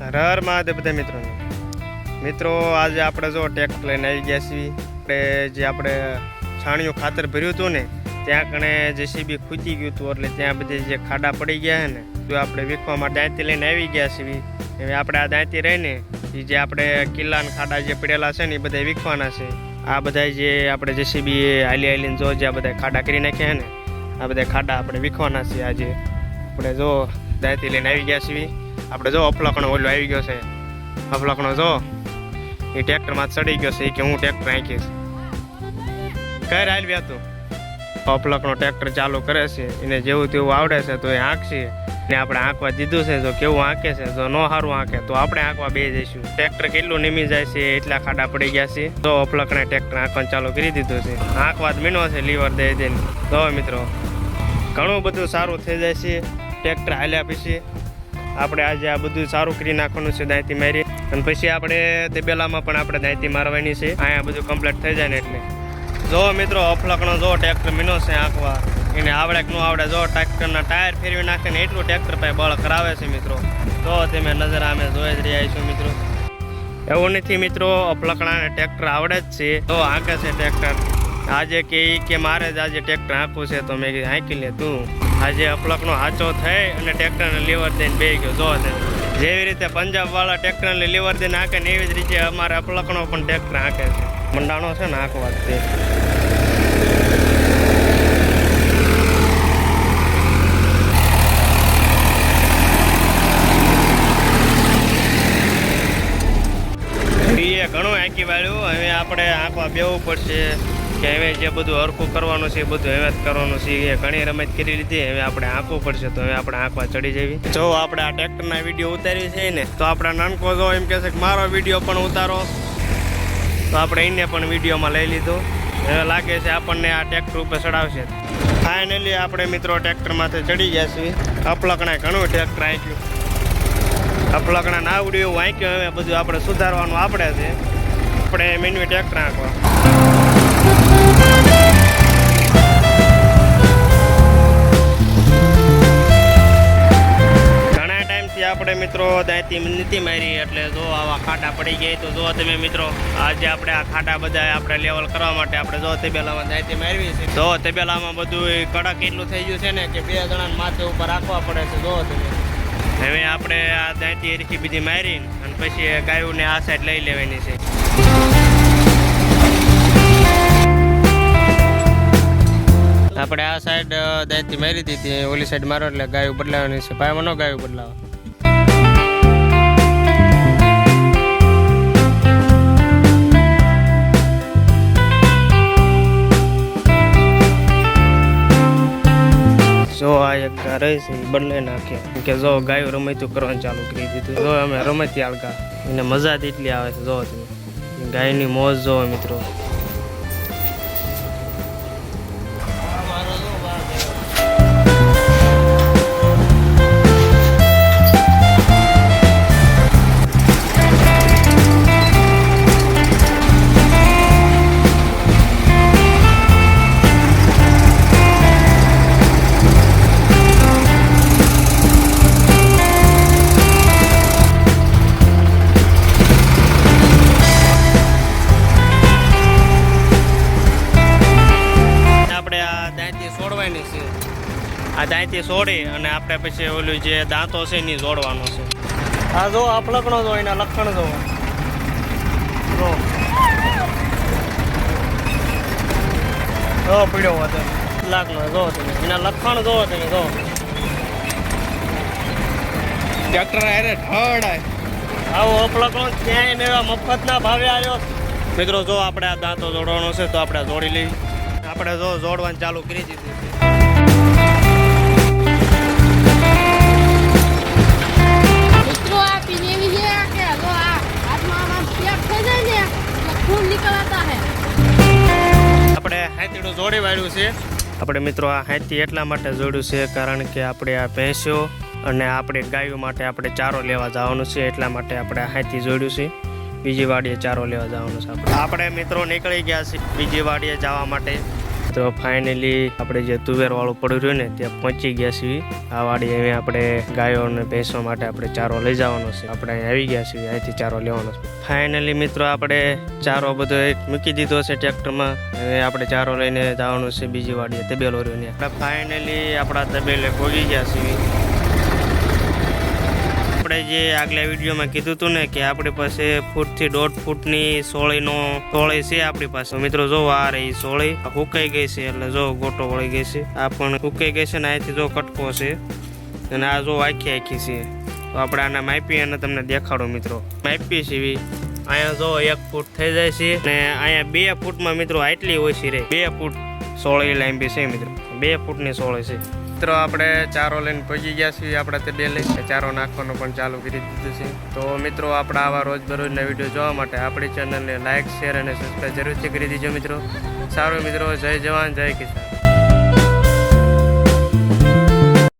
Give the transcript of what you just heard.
હર મહાદેવ બધા મિત્રોને મિત્રો, આજે આપણે જો ટેક લઈને આવી ગયા છીએ. આપણે જે આપણે છાણિયું ખાતર ભર્યું હતું ને, ત્યાં કણે જેસીબી ખૂચી ગયું હતું, એટલે ત્યાં બધી જે ખાડા પડી ગયા છે ને, તો આપણે વીખવા માટે દાંતી લઈને આવી ગયા છીએ. હવે આપણે આ દાંતી રહીને એ જે આપણે કિલ્લાના ખાડા જે પડેલા છે ને એ બધા વીખવાના છે. આ બધા જે આપણે જેસીબી હાલી હાલીને જો જે આ બધા ખાડા કરી નાખ્યા ને, આ બધા ખાડા આપણે વીખવાના છે આજે. આપણે જો દાંતી લઈને આવી ગયા છીએ. આપણે જો અફલાકણો ઓલો આવી ગયો છે. અફલાકણો જો, એ ટ્રેક્ટરમાં ચડી ગયો છે કે હું ટ્રેક્ટર આંકીશ કઈ હાલવ્યા તું? અફલાકણો ટ્રેક્ટર ચાલુ કરે છે, એને જેવું તેવું આવડે છે તો એ આંકશે ને આપણે આંકવા દીધું છે જો કેવું આંકે છે? જો ન સારું આંકે તો આપણે આંકવા બે જઈશું. ટ્રેક્ટર કેટલું નીમી જાય છે, એટલા ખાડા પડી ગયા છે. તો અફલકણે ટ્રેક્ટર આંકવાનું ચાલુ કરી દીધું છે. આંકવા જ મીનો છે, લીવર દઈ દઈને તો મિત્રો, ઘણું બધું સારું થઈ જાય છે. ટ્રેક્ટર હાલ્યા પછી આપણે આજે આ બધું સારું કરી નાખવાનું છે, દાંતી મારી. અને પછી આપણે તબેલામાં પણ આપણે દાંતી મારવાની છે. અહીંયા બધું કમ્પ્લીટ થઈ જાય ને એટલે. જો મિત્રો, અફલકણો જો ટ્રેક્ટર મીનો છે આંકવા એને આવડે કે ન આવડે, જો ટ્રેક્ટરના ટાયર ફેરવી નાખે ને એટલું ટ્રેક્ટર પાસે બળ કરાવે છે મિત્રો. તો તમે નજર અમે જોઈ જ રહ્યા છું મિત્રો. એવું નથી મિત્રો અફલકણાને ટ્રેક્ટર આવડે જ છે. તો આંકે છે ટ્રેક્ટર આજે કે કે મારે જ આજે ટ્રેક્ટર આંકવું છે, તો મેં આંકી લે તું. આજે અપલકનો હાચો થઈ અને ટ્રેક્ટરને લીવર દઈને બે ગયો. જો તે જેવી રીતે પંજાબ વાળા ટ્રેક્ટરને લીવર દઈને હાંકે ને એવી જ રીતે અમારે અપલકનો પણ ટ્રેક્ટર આંકે છે. મંડાણો છે ને હાંકવા તે. ઘણું આંકી વાળ્યું. હવે આપણે આંકવા બેવું પડશે. કે હવે જે બધું હરખું કરવાનું છે, એ બધું હવે જ કરવાનું છે. એ ઘણી રમત કરી લીધી, હવે આપણે આંકવું પડશે તો હવે આપણે આંકવા ચડી જવી જો આપણે આ ટ્રેક્ટરના વીડિયો ઉતારી છે ને, તો આપણા નાનકો જો એમ કહેશે કે મારો વીડિયો પણ ઉતારો. તો આપણે એને પણ વિડીયોમાં લઈ લીધો. હવે લાગે છે આપણને આ ટ્રેક્ટર ઉપર ચડાવશે. ફાઇનલી આપણે મિત્રો ટ્રેક્ટરમાંથી ચડી ગયા છીએ. અપલકણા ઘણું ટ્રેક્ટર આંક્યું. અપલકણા ના આવડ્યું, એવું આંક્યું. હવે બધું આપણે સુધારવાનું આપણે છે. આપણે મેન્યુ ટ્રેક્ટર આંકવા આપણે મિત્રો દાયતી નથી મારી એટલે જો આવા ખાટા પડી ગયા તો જો તમે મિત્રો, આજે આપણે આ ખાટા બધા આપણે લેવલ કરવા માટે આપણે જો તબેલામાં દાંતી મારવી છે. જો તબેલામાં બધું કડક એટલું થઈ ગયું છે ને કે બે જણાને માથે ઉપર રાખવા પડે છે. જો તમે. હવે આપણે આ દાંતી એરખી બીજી મારી અને પછી ગાયોને આ સાઈડ લઈ લેવાની છે. આપણે આ સાઈડ દાંતી મારી દીધી ઓલી સાઈડ મારો એટલે ગાયું બદલાવાની છે. ભાઈ ન ગાયું બદલાવા. જો આ એક ઘરે છે એ બદલે નાખે કે જો ગાયું રમતું કરવાનું ચાલુ કરી દીધું. જો અમે રમતી આળકા એને મજા જ એટલી આવે છે, જો તમે. ગાયની મોજ જોવો મિત્રો. દાંતી છે. આ દાંતી સોડી અને આપણે પછી ઓલું જે દાંતો છે એની જોડવાનો છે. આ જો આ ફલકણો જો એના લખણ જો. જો. જો પીડ્યો હતો લાગનો જો તમે. એના લખણ જો તમે જો. ટ્રેક્ટર અરે ઠડાય આવો અપલકણો ક્યાંય ને એવા મફતના ભાવે આવ્યો. મિત્રો જો આપણે આ દાંતો જોડવાનો છે તો આપણે જોડી લઈ. આપણે જો જોડવાનું ચાલુ કરી દીધું છે. મિત્રો આ પીને છે કે જો આ હાથમાં આમાં પેક થઈ જાય ને તો ખૂન નીકળાતા હે. આપણે હાથીડું જોડી વાળ્યું છે. આપણે મિત્રો આ હાથી એટલા માટે જોડ્યું છે કારણ કે આપણે આ ભેંસો અને આપણે ગાયો માટે આપણે ચારો લેવા જવાનું છે. એટલા માટે આપણે આ હાથી જોડ્યું છે. બીજી વાડીએ ચારો લેવા જવાનું છે આપણે. આપણે મિત્રો નીકળી ગયા છે બીજી વાડીએ જવા માટે. મિત્રો ફાઇનલી આપણે જે તુવેર વાળું પડ્યું રહ્યું ને, ત્યાં પહોંચી ગયા છીએ. આ વાડી અહીંયા આપણે ગાયો અને ભેંસો માટે આપણે ચારો લઈ જવાનો છે. આપણે અહીં આવી ગયા છીએ, અહીંથી ચારો લેવાનો છે. ફાઇનલી મિત્રો, આપણે ચારો બધો મૂકી દીધો છે ટ્રેક્ટરમાં. હવે આપણે ચારો લઈને જવાનું છે બીજી વાડીએ, તબેલો રહ્યો ને આપણે ફાઇનલી આપણા તબેલે પહોંચી ગયા છીએ. આપણે જે આગલા વિડીયોમાં કીધું હતું ને કે આપણી પાસે ફૂટથી દોઢ ફૂટની સોળીનો સોળી છે આપણી પાસે. મિત્રો, જો આ રહી સોળી હુકાઈ ગઈ છે એટલે જો ગોટો વળી ગઈ છે. આ પણ હુકાઈ ગઈ છે ને અહીંથી જો કટકો છે. અને આ જો આખી આખી છે. તો આપણે આને માપી અને તમને દેખાડો, મિત્રો. માપી સીવી અહીંયા જો એક ફૂટ થઈ જાય છે ને અહીંયા બે ફૂટમાં, મિત્રો, આટલી ઓછી રહે. બે ફૂટ સોળી લાંબી છે, મિત્રો. બે ફૂટની સોળી છે. મિત્રો, આપણે ચારો લઈને પહોંચી ગયા છીએ. આપણે તે લઈને ચારો નાખવાનો પણ ચાલુ કરી દીધું છે. તો મિત્રો, આપણા આવા રોજબરોજના વીડિયો જોવા માટે આપણી ચેનલને લાઇક શેર અને સબસ્ક્રાઈબ જરૂરથી કરી દીજો મિત્રો. સારું મિત્રો, જય જવાન, જય કિસાન.